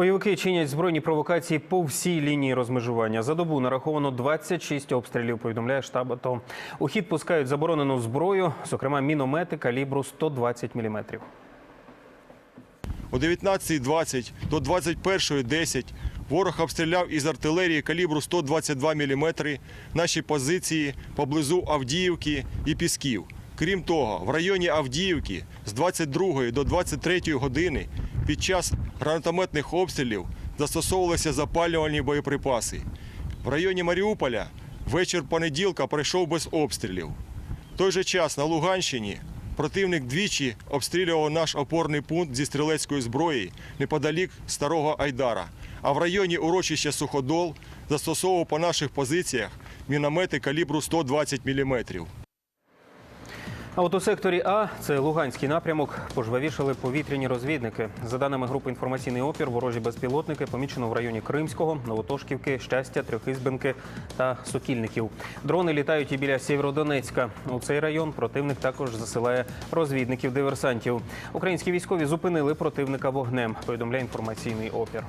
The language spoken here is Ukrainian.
Бойовики чинять збройні провокації по всій лінії розмежування. За добу нараховано 26 обстрілів. Повідомляє штаб АТО. У хід пускають заборонену зброю, зокрема міномети калібру 120 мм. О 19.20 до 21.10 ворог обстріляв із артилерії калібру 122 мм наші позиції поблизу Авдіївки і Пісків. Крім того, в районі Авдіївки з 22 до 23 години під час гранатометних обстрілів застосовувалися запалювальні боєприпаси. В районі Маріуполя вечір понеділка пройшов без обстрілів. В той же час на Луганщині противник двічі обстрілював наш опорний пункт зі стрілецької зброї неподалік Старого Айдара. А в районі урочища Суходол застосовував по наших позиціях міномети калібру 120 мм. А от у секторі А, це Луганський напрямок, пожвавішали повітряні розвідники. За даними групи інформаційний опір, ворожі безпілотники помічено в районі Кримського, Новотошківки, Щастя, Трьохізбенки та Сокільників. Дрони літають і біля Сєвєродонецька. У цей район противник також засилає розвідників-диверсантів. Українські військові зупинили противника вогнем. Повідомляє інформаційний опір.